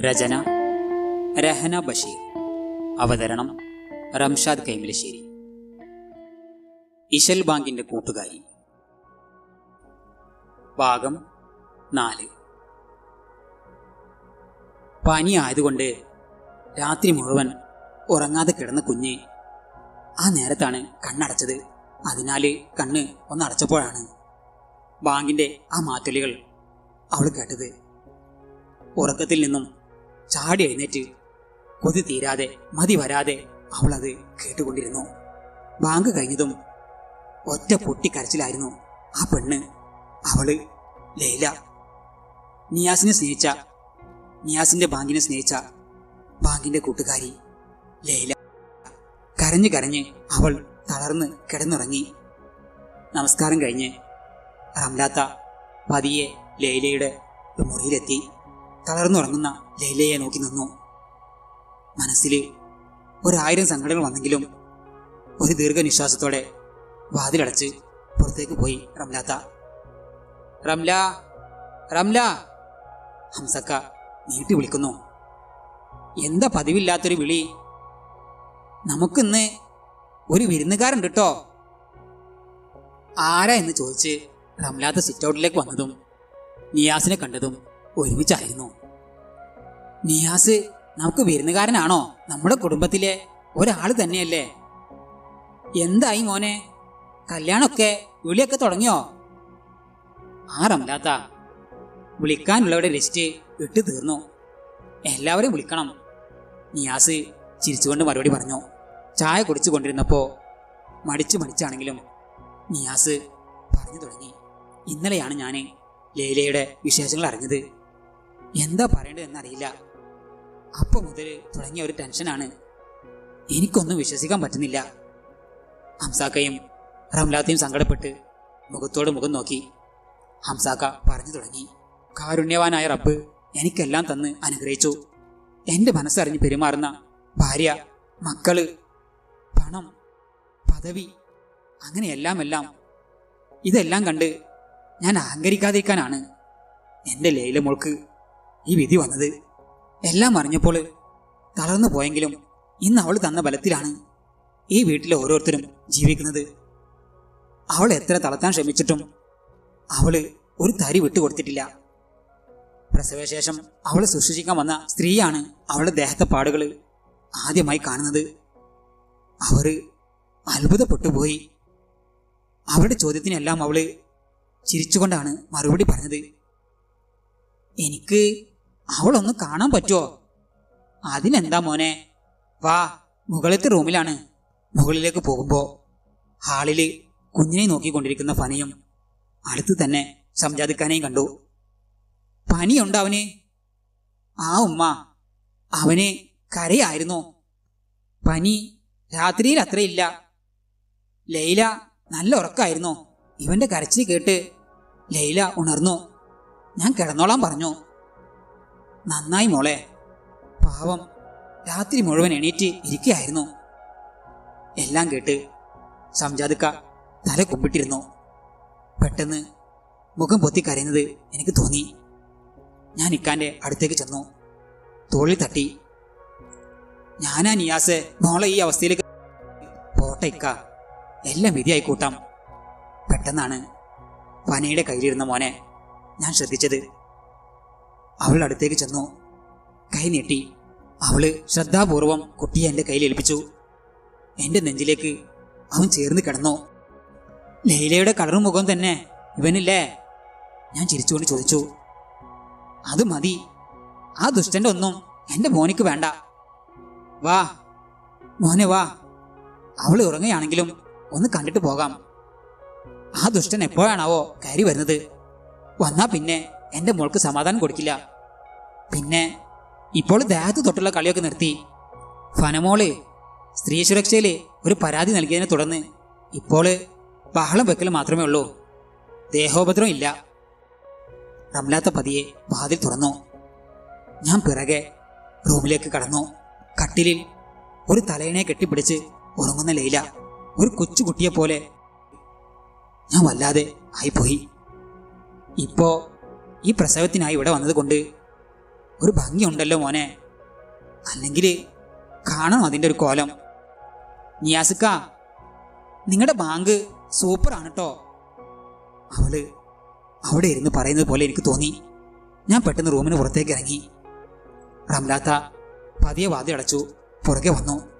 രചന രഹന ബഷീർ. അവതരണം റംഷാദ് കൈമലശ്ശേരി. ഇശൽ ബാങ്കിന്റെ കൂട്ടുകാരി. ഭാഗം നാല്. പനി ആയതുകൊണ്ട് രാത്രി മുഴുവൻ ഉറങ്ങാതെ കിടന്ന കുഞ്ഞ് ആ നേരത്താണ് കണ്ണടച്ചത്. അതിനാൽ കണ്ണ് ഒന്നടച്ചപ്പോഴാണ് ബാങ്കിന്റെ ആ മാറ്റലുകൾ അവൾ കേട്ടത്. ഉറക്കത്തിൽ നിന്നും ചാടി എഴുന്നേറ്റ് കൊതി തീരാതെ മതി വരാതെ അവൾ അത് കേട്ടുകൊണ്ടിരുന്നു. ബാങ്ക് കഴിഞ്ഞതും ഒറ്റ പൊട്ടിക്കരച്ചിലായിരുന്നു ആ പെണ്ണ് അവൾ ലൈല. നിയാസിനെ സ്നേഹിച്ച നിയാസിന്റെ ബാങ്കിനെ സ്നേഹിച്ച ബാങ്കിന്റെ കൂട്ടുകാരി ലൈല. കരഞ്ഞു കരഞ്ഞ് അവൾ തളർന്ന് കിടന്നുറങ്ങി. നമസ്കാരം കഴിഞ്ഞ് റംലാത്ത പതിയെ ലൈലയുടെ മുറിയിലെത്തി. തളർന്നുറങ്ങുന്ന ലൈലയെ നോക്കി നിന്നു. മനസ്സിൽ ഒരായിരം സങ്കടങ്ങൾ വന്നെങ്കിലും ഒരു ദീർഘനിശ്വാസത്തോടെ വാതിലടച്ച് പുറത്തേക്ക് പോയി റംലാത്ത. റംല റംല ഹംസക്ക നീട്ടി വിളിക്കുന്നു. എന്താ പതിവില്ലാത്തൊരു വിളി? നമുക്കിന്ന് ഒരു വിരുന്നുകാരുണ്ട് കേട്ടോ ആരാ? എന്ന് ചോദിച്ച് റംലാത്ത സിറ്റ് ഔട്ടിലേക്ക് വന്നതും നിയാസിനെ കണ്ടതും ഒരുമിച്ചായിരുന്നു. നിയാസ് നമുക്ക് വിരുന്നുകാരനാണോ? നമ്മുടെ കുടുംബത്തിലെ ഒരാൾ തന്നെയല്ലേ? എന്തായി മോനെ? കല്യാണമൊക്കെ വിളിയൊക്കെ തുടങ്ങിയോ? ആ റംലാത്ത വിളിക്കാനുള്ളവരുടെ ലിസ്റ്റ് ഇട്ട് തീർന്നു. എല്ലാവരെയും വിളിക്കണം. നിയാസ് ചിരിച്ചുകൊണ്ട് മറുപടി പറഞ്ഞു. ചായ കുടിച്ചു കൊണ്ടിരുന്നപ്പോ മടിച്ചു മടിച്ചാണെങ്കിലും നിയാസ് പറഞ്ഞു തുടങ്ങി. ഇന്നലെയാണ് ഞാൻ ലൈലയുടെ വിശേഷങ്ങൾ അറിഞ്ഞത്. എന്താ പറയേണ്ടതെന്നറിയില്ല അപ്പൊ മുതൽ തുടങ്ങിയ ഒരു ടെൻഷനാണ്. എനിക്കൊന്നും വിശ്വസിക്കാൻ പറ്റുന്നില്ല. ഹംസാക്കയും റംലാത്തയും സങ്കടപ്പെട്ട് മുഖത്തോട് മുഖം നോക്കി. ഹംസാക്ക പറഞ്ഞു തുടങ്ങി. കാരുണ്യവാനായ റബ്ബ് എനിക്കെല്ലാം തന്ന് അനുഗ്രഹിച്ചു. എന്റെ മനസ്സറിഞ്ഞ് പെരുമാറുന്ന ഭാര്യ മക്കൾ പണം പദവി അങ്ങനെ എല്ലാം എല്ലാം ഇതെല്ലാം കണ്ട് ഞാൻ അഹങ്കരിക്കാതിരിക്കാനാണ് എന്റെ ലൈല മോൾക്ക് ഈ വിധി വന്നത്. എല്ലാം അറിഞ്ഞപ്പോൾ തളർന്നു പോയെങ്കിലും ഇന്ന് അവൾ തന്ന ബലത്തിലാണ് ഈ വീട്ടിലെ ഓരോരുത്തരും ജീവിക്കുന്നത്. അവൾ എത്ര തളർത്താൻ ശ്രമിച്ചിട്ടും അവൾ ഒരു തരി വിട്ടുകൊടുത്തിട്ടില്ല പ്രസവശേഷം അവളെ സൃഷ്ടിക്കാൻ വന്ന സ്ത്രീയാണ് അവളുടെ ദേഹത്തെ പാടുകൾ ആദ്യമായി കാണുന്നത്. അവർ അത്ഭുതപ്പെട്ടുപോയി. അവരുടെ ചോദ്യത്തിനെല്ലാം അവൾ ചിരിച്ചുകൊണ്ടാണ് മറുപടി പറഞ്ഞത്. എനിക്ക് അവളൊന്ന് കാണാൻ പറ്റുമോ അതിനെന്താ മോനെ? വാ മുകളിലത്തെ റൂമിലാണ്. മുകളിലേക്ക് പോകുമ്പോൾ ഹാളിൽ കുഞ്ഞിനെ നോക്കിക്കൊണ്ടിരിക്കുന്ന ഫനിയും അടുത്ത് തന്നെ സംജാതിക്കാനെയും കണ്ടു. പനിയുണ്ട് അവന്? ആ ഉമ്മ അവന് കരയായിരുന്നു. പനി രാത്രിയിൽ അത്രയില്ല. ലൈല നല്ല ഉറക്കായിരുന്നു. ഇവന്റെ കരച്ചിൽ കേട്ട് ലൈല ഉണർന്നു. ഞാൻ കിടന്നോളാൻ പറഞ്ഞു. നന്നായി മോളെ. പാവം രാത്രി മുഴുവൻ എണീറ്റ് ഇരിക്കുകയായിരുന്നു. എല്ലാം കേട്ട് സംജാതുക്ക തല കുമ്പിട്ടിരുന്നു. പെട്ടെന്ന് മുഖം പൊത്തി കരയുന്നത് എനിക്ക് തോന്നി. ഞാൻ ഇക്കാന്റെ അടുത്തേക്ക് ചെന്നു. തോളിൽ തട്ടി. ഞാനാ നിയാസ് മോളെ ഈ അവസ്ഥയിലേക്ക് പോട്ടെ ഇക്ക. എല്ലാം വിധിയായി കൂട്ടാം. പെട്ടെന്നാണ് പനയുടെ കയ്യിലിരുന്ന മോനെ ഞാൻ ശ്രദ്ധിച്ചത്. അവൾ അടുത്തേക്ക് ചെന്നു. കൈ നീട്ടി അവൾ ശ്രദ്ധാപൂർവം കുട്ടിയെ എന്റെ കയ്യിൽ ഏൽപ്പിച്ചു. എന്റെ നെഞ്ചിലേക്ക് അവൻ ചേർന്ന് കിടന്നു. ലൈലയുടെ കളറും മുഖം തന്നെ ഇവനില്ലേ? ഞാൻ ചിരിച്ചുകൊണ്ട് ചോദിച്ചു. അത് മതി. ആ ദുഷ്ടന്റെ ഒന്നും എന്റെ മോനിക്ക് വേണ്ട. വാ. മോനെ വാ. അവൾ ഉറങ്ങുകയാണെങ്കിലും ഒന്ന് കണ്ടിട്ട് പോകാം. ആ ദുഷ്ടൻ എപ്പോഴാണാവോ കയറി വരുന്നത്? വന്നാ പിന്നെ എന്റെ മോൾക്ക് സമാധാനം കൊടുക്കില്ല. പിന്നെ ഇപ്പോൾ ദേഹത്ത് തൊട്ടുള്ള കളിയൊക്കെ നിർത്തി. ഫനമോൾ സ്ത്രീ സുരക്ഷയിൽ ഒരു പരാതി നൽകിയതിനെ തുടർന്ന് ഇപ്പോൾ ബഹളം വെക്കൽ മാത്രമേ ഉള്ളൂ. ദേഹോപദ്രവം ഇല്ല. റംലാത്ത പതിയെ വാതിൽ തുറന്നു. ഞാൻ പിറകെ റൂമിലേക്ക് കടന്നു. കട്ടിലിൽ ഒരു തലയിണയെ കെട്ടിപ്പിടിച്ച് ഉറങ്ങുന്ന ലൈല ഒരു കൊച്ചുകുട്ടിയെ പോലെ ഞാൻ വല്ലാതെ ആയിപ്പോയി. ഇപ്പോ ഈ പ്രസവത്തിനായി ഇവിടെ വന്നതുകൊണ്ട് ഒരു ഭംഗിയുണ്ടല്ലോ മോനെ. അല്ലെങ്കിൽ കാണണം അതിന്റെ ഒരു കോലം? നിയാസിക്ക നിങ്ങളുടെ ബാങ്ക് സൂപ്പറാണ് കേട്ടോ അവൾ അവിടെ ഇരുന്ന് പറയുന്നത് പോലെ എനിക്ക് തോന്നി. ഞാൻ പെട്ടെന്ന് റൂമിന് പുറത്തേക്ക് ഇറങ്ങി. റംലാത്ത പതിയെ വാതി അടച്ചു പുറകെ വന്നു.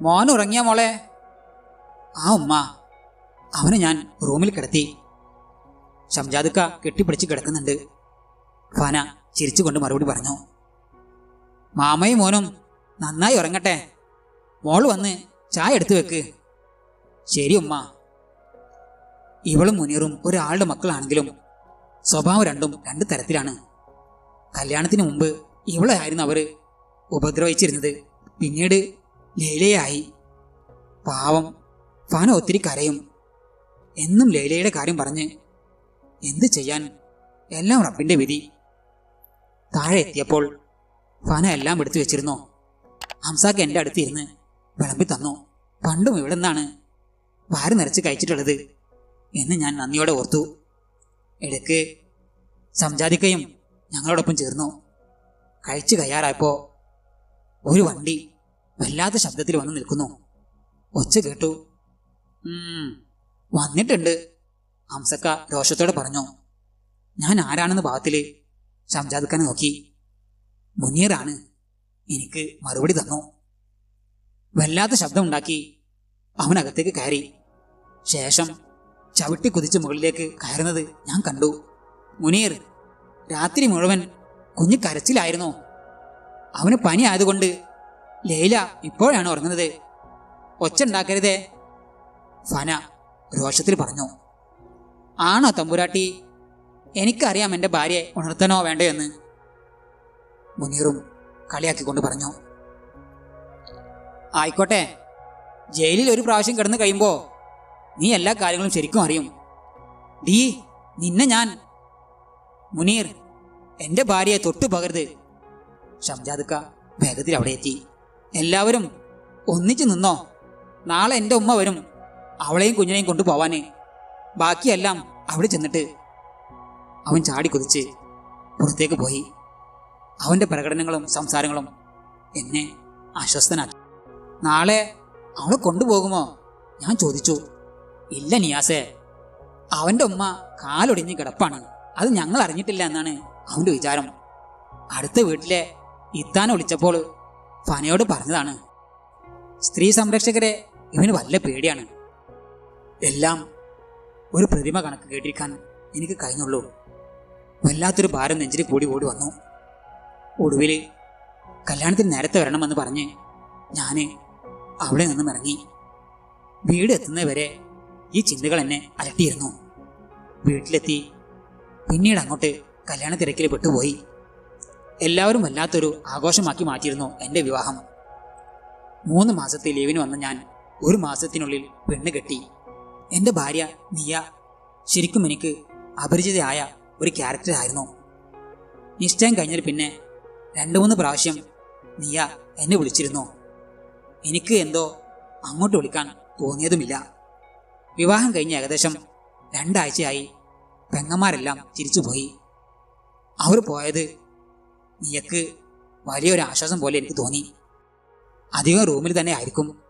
മോൻ ഉറങ്ങിയ മോളെ? ആ ഉമ്മ അവനെ ഞാൻ റൂമിൽ കിടത്തി. ഷംജാദുക്ക കെട്ടിപ്പിടിച്ച് കിടക്കുന്നുണ്ട്. ഫാന ചിരിച്ചുകൊണ്ട് മറുപടി പറഞ്ഞു. മാമയും മോനും നന്നായി ഉറങ്ങട്ടെ. മോൾ വന്ന് ചായ എടുത്തു വെക്ക്. ശരി ഉമ്മ. ഇവളും മുനീറും ഒരാളുടെ മക്കളാണെങ്കിലും സ്വഭാവം രണ്ടും രണ്ട് തരത്തിലാണ്. കല്യാണത്തിന് മുമ്പ് ഇവളെ ആയിരുന്നു അവർ ഉപദ്രവിച്ചിരുന്നത്. പിന്നീട് ലൈലയായി. പാവം ഫാന ഒത്തിരി കരയും. എന്നും ലൈലയുടെ കാര്യം പറഞ്ഞ് എന്ത് ചെയ്യാൻ? എല്ലാം റബ്ബിന്റെ വിധി. താഴെ എത്തിയപ്പോൾ പന എല്ലാം എടുത്തു വെച്ചിരുന്നു. ഹംസാക്ക് എന്റെ അടുത്ത് ഇരുന്ന് വിളമ്പി തന്നു. പണ്ടും ഇവിടെ നിന്നാണ് വാരി നിറച്ച് കഴിച്ചിട്ടുള്ളത് എന്ന് ഞാൻ നന്ദിയോടെ ഓർത്തു. ഇടയ്ക്ക് സംജാതിക്കയും ഞങ്ങളോടൊപ്പം ചേർന്നു. കഴിച്ചു കയ്യാറായപ്പോ ഒരു വണ്ടി വല്ലാത്ത ശബ്ദത്തിൽ വന്ന് നിൽക്കുന്നു. ഒച്ച കേട്ടു. "ഉം, വന്നിട്ടുണ്ട് ഹംസക്ക രോഷത്തോടെ പറഞ്ഞു. ഞാൻ ആരാണെന്ന് ഭാവത്തിൽ ഷംജാദ് നോക്കി. മുനീറാണ്. എനിക്ക് മറുപടി തന്നു. വല്ലാത്ത ശബ്ദമുണ്ടാക്കി അവനകത്തേക്ക് കയറി. ശേഷം ചവിട്ടി കുതിച്ച് മുകളിലേക്ക് കയറുന്നത് ഞാൻ കണ്ടു. മുനീർ രാത്രി മുഴുവൻ കുഞ്ഞു കരച്ചിലായിരുന്നു അവന് പനി ആയതുകൊണ്ട് ലൈല ഇപ്പോഴാണ് ഉറങ്ങുന്നത്. ഒച്ച ഉണ്ടാക്കരുതേ ഫന രോഷത്തിൽ പറഞ്ഞു. ആണോ തമ്പുരാട്ടി? എനിക്കറിയാം എന്റെ ഭാര്യയെ ഉണർത്തണോ വേണ്ടോ എന്ന് മുനീറും കളിയാക്കിക്കൊണ്ട് പറഞ്ഞു. ആയിക്കോട്ടെ ജയിലിൽ ഒരു പ്രാവശ്യം കിടന്ന് കഴിയുമ്പോൾ നീ എല്ലാ കാര്യങ്ങളും ശരിക്കും അറിയും. ഡീ നിന്നെ ഞാൻ. മുനീർ എന്റെ ഭാര്യയെ തൊട്ടു പകരുത് ഷംജാദുക്ക വേഗത്തിൽ അവിടെ എത്തി. എല്ലാവരും ഒന്നിച്ചു നിന്നോ? നാളെ എന്റെ ഉമ്മ വരും അവളെയും കുഞ്ഞിനെയും കൊണ്ടുപോവാന്. ബാക്കിയെല്ലാം അവിടെ ചെന്നിട്ട് അവൻ ചാടി കുതിച്ച് പുറത്തേക്ക് പോയി. അവന്റെ പ്രകടനങ്ങളും സംസാരങ്ങളും എന്നെ അസ്വസ്ഥനാക്കി. നാളെ അവളെ കൊണ്ടുപോകുമോ? ഞാൻ ചോദിച്ചു. ഇല്ല നിയാസേ. അവന്റെ ഉമ്മ കാലൊടിഞ്ഞ് കിടപ്പാണ്. അത് ഞങ്ങൾ അറിഞ്ഞിട്ടില്ല എന്നാണ് അവന്റെ വിചാരം. അടുത്ത വീട്ടിലെ ഇത്താനെ വിളിച്ചപ്പോൾ ഫനയോട് പറഞ്ഞതാണ് സ്ത്രീ സംരക്ഷകരെ ഇവന് വല്ല പേടിയാണ്. എല്ലാം ഒരു പ്രതിമ കണക്ക് കേട്ടിരിക്കാൻ എനിക്ക് കഴിഞ്ഞുള്ളൂ. വല്ലാത്തൊരു ഭാരം നെഞ്ചിൽ കൂടി ഓടി വന്നു. ഒടുവിൽ കല്യാണത്തിന് നേരത്തെ വരണമെന്ന് പറഞ്ഞ് ഞാൻ അവിടെ നിന്നും ഇറങ്ങി. വീട് എത്തുന്നവരെ ഈ ചിന്തകൾ എന്നെ അലട്ടിയിരുന്നു. വീട്ടിലെത്തി പിന്നീട് അങ്ങോട്ട് കല്യാണ തിരക്കിൽ പെട്ടുപോയി. എല്ലാവരും വല്ലാത്തൊരു ആഘോഷമാക്കി മാറ്റിയിരുന്നു എന്റെ വിവാഹം. മൂന്ന് മാസത്തെ ലീവിന് വന്ന ഞാൻ ഒരു മാസത്തിനുള്ളിൽ പെണ്ണ് കെട്ടി. എന്റെ ഭാര്യ നിയ ശരിക്കും എനിക്ക് അപരിചിതയായ ഒരു ക്യാരക്ടർ ആയിരുന്നു. നിശ്ചയം കഴിഞ്ഞാൽ പിന്നെ രണ്ട് മൂന്ന് പ്രാവശ്യം നിയ എന്നെ വിളിച്ചിരുന്നു. എനിക്ക് എന്തോ അങ്ങോട്ട് വിളിക്കാൻ തോന്നിയതുമില്ല. വിവാഹം കഴിഞ്ഞ് ഏകദേശം രണ്ടാഴ്ചയായി പെങ്ങന്മാരെല്ലാം തിരിച്ചുപോയി. അവർ പോയത് നീയക്ക് വലിയൊരു ആശ്വാസം പോലെ എനിക്ക് തോന്നി. അധികം റൂമിൽ തന്നെ ആയിരിക്കും.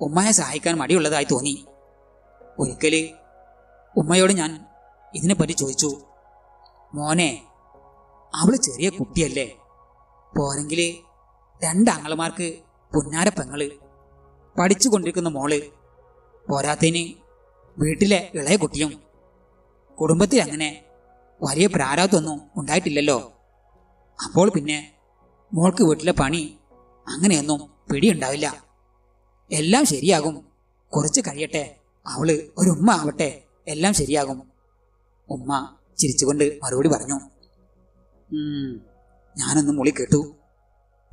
ഉമ്മയെ സഹായിക്കാൻ മടിയുള്ളതായി തോന്നി. ഒരിക്കൽ ഉമ്മയോട് ഞാൻ ഇതിനെപ്പറ്റി ചോദിച്ചു. മോനെ അവൾ ചെറിയ കുട്ടിയല്ലേ. പോരെങ്കിൽ രണ്ടാങ്ങളമാർക്ക് പുന്നാര പെങ്ങൾ പഠിച്ചു കൊണ്ടിരിക്കുന്ന മോൾ പോരാത്തതിന് വീട്ടിലെ ഇളയ കുട്ടിയും കുടുംബത്തിൽ അങ്ങനെ വലിയ പ്രാരാബ്ദമൊന്നും ഉണ്ടായിട്ടില്ലല്ലോ. അപ്പോൾ പിന്നെ മോൾക്ക് വീട്ടിലെ പണി അങ്ങനെയൊന്നും പിടിയുണ്ടാവില്ല. എല്ലാം ശരിയാകും. കുറച്ച് കഴിയട്ടെ അവൾ ഒരു ഉമ്മ ആവട്ടെ എല്ലാം ശരിയാകും. ഉമ്മ ചിരിച്ചുകൊണ്ട് മറുപടി പറഞ്ഞു. ഞാനൊന്ന് മുളി കേട്ടു.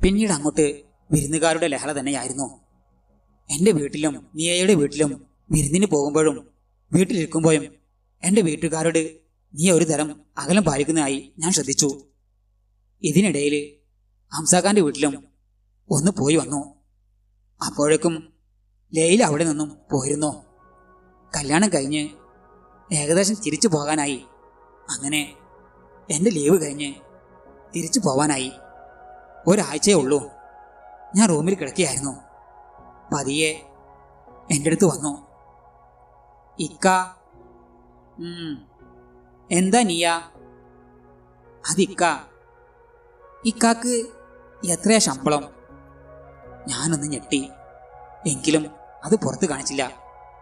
പിന്നീട് അങ്ങോട്ട് വിരുന്നുകാരുടെ ലഹള തന്നെയായിരുന്നു. എന്റെ വീട്ടിലും നീയയുടെ വീട്ടിലും വിരുന്നിന് പോകുമ്പോഴും വീട്ടിലിരിക്കുമ്പോഴും എന്റെ വീട്ടുകാരോട് നീ ഒരു തരം അകലം പാലിക്കുന്നതായി ഞാൻ ശ്രദ്ധിച്ചു. ഇതിനിടയിൽ ഹംസാഖാന്റെ വീട്ടിലും ഒന്ന് പോയി വന്നു. അപ്പോഴേക്കും ലൈല അവിടെ നിന്നും പോയിരുന്നു. കല്യാണം കഴിഞ്ഞ് ഏകദേശം തിരിച്ചു പോകാനായി അങ്ങനെ എന്റെ ലീവ് കഴിഞ്ഞ് തിരിച്ചു പോവാനായി. ഒരാഴ്ചയേ ഉള്ളൂ. ഞാൻ റൂമിൽ കിടക്കുകയായിരുന്നു. പതിയെ എന്റെ അടുത്ത് വന്നു. ഇക്ക എന്താ നീയ? അതിക്ക ഇക്കാക്ക് എത്രയാ ശമ്പളം? ഞാനൊന്ന് ഞെട്ടി. എങ്കിലും അത് പുറത്ത് കാണിച്ചില്ല.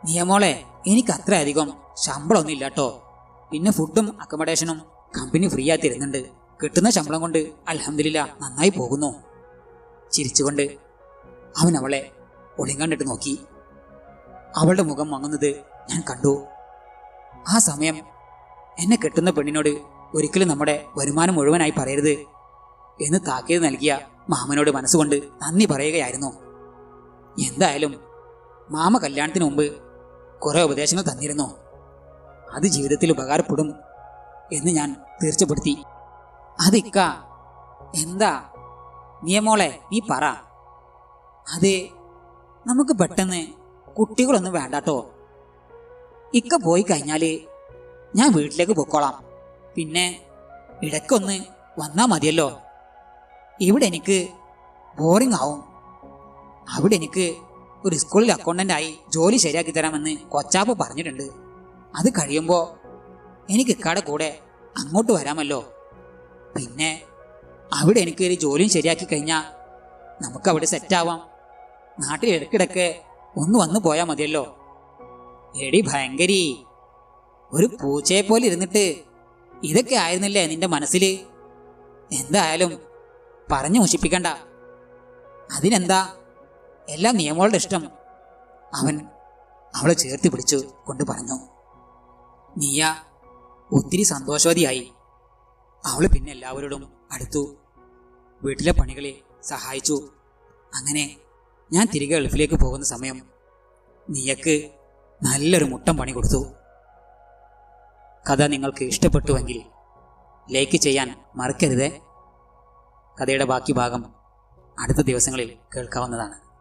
നിയമോളെ എനിക്ക് അത്രയധികം ശമ്പളമൊന്നും ഇല്ല കേട്ടോ പിന്നെ ഫുഡും അക്കോമഡേഷനും കമ്പനി ഫ്രീ ആയി തരുന്നുണ്ട്. കിട്ടുന്ന ശമ്പളം കൊണ്ട് അലഹമില്ല നന്നായി പോകുന്നു. ചിരിച്ചുകൊണ്ട് അവൻ അവളെ ഒളിങ്ങണ്ടിട്ട് നോക്കി. അവളുടെ മുഖം വാങ്ങുന്നത് ഞാൻ കണ്ടു. ആ സമയം എന്നെ കെട്ടുന്ന പെണ്ണിനോട് ഒരിക്കലും നമ്മുടെ വരുമാനം മുഴുവനായി പറയരുത് എന്ന് താക്കീത് നൽകിയ മാമനോട് മനസ്സുകൊണ്ട് നന്ദി പറയുകയായിരുന്നു. എന്തായാലും മാമ കല്യാണത്തിന് മുമ്പ് കുറെ ഉപദേശങ്ങൾ തന്നിരുന്നു. അത് ജീവിതത്തിൽ ഉപകാരപ്പെടും എന്ന് ഞാൻ തീർച്ചപ്പെടുത്തി. അതിക്ക എന്താ? നിയമോളെ നീ പറ. അത് നമുക്ക് പെട്ടെന്ന് കുട്ടികളൊന്നും വേണ്ടാട്ടോ. ഇക്ക പോയി കഴിഞ്ഞാൽ ഞാൻ വീട്ടിലേക്ക് പൊക്കോളാം. പിന്നെ ഇടയ്ക്കൊന്ന് വന്നാ മതിയല്ലോ. ഇവിടെ എനിക്ക് ബോറിംഗ് ആവും. അവിടെ എനിക്ക് ഒരു സ്കൂളിൽ അക്കൗണ്ടന്റ് ആയി ജോലി ശരിയാക്കി തരാമെന്ന് കൊച്ചാപ്പ് പറഞ്ഞിട്ടുണ്ട്. അത് കഴിയുമ്പോൾ എനിക്ക് ഇക്കാടെ കൂടെ അങ്ങോട്ട് വരാമല്ലോ. പിന്നെ അവിടെ എനിക്ക് ഒരു ജോലിയും ശരിയാക്കി കഴിഞ്ഞാൽ നമുക്ക് അവിടെ സെറ്റാവാം നാട്ടിൽ ഇടയ്ക്കിടയ്ക്ക് ഒന്ന് വന്നു പോയാൽ മതിയല്ലോ. എടി ഭയങ്കരി ഒരു പൂച്ചയെ പോലെ ഇരുന്നിട്ട് ഇതൊക്കെ ആയിരുന്നില്ലേ നിന്റെ മനസ്സിൽ എന്തായാലും പറഞ്ഞു മുഷിപ്പിക്കണ്ട അതിനെന്താ? എല്ലാ നിയമങ്ങളുടെ ഇഷ്ടം അവൻ അവളെ ചേർത്തി പിടിച്ചു കൊണ്ട് പറഞ്ഞു. നീയ ഒത്തിരി സന്തോഷവതിയായി. അവൾ പിന്നെ എല്ലാവരോടും അടുത്തു. വീട്ടിലെ പണികളെ സഹായിച്ചു. അങ്ങനെ ഞാൻ തിരികെ ഗൾഫിലേക്ക് പോകുന്ന സമയം നീയക്ക് നല്ലൊരു മുട്ടം പണി കൊടുത്തു. കഥ നിങ്ങൾക്ക് ഇഷ്ടപ്പെട്ടുവെങ്കിൽ ലൈക്ക് ചെയ്യാൻ മറക്കരുത്. കഥയുടെ ബാക്കി ഭാഗം അടുത്ത ദിവസങ്ങളിൽ കേൾക്കാവുന്നതാണ്.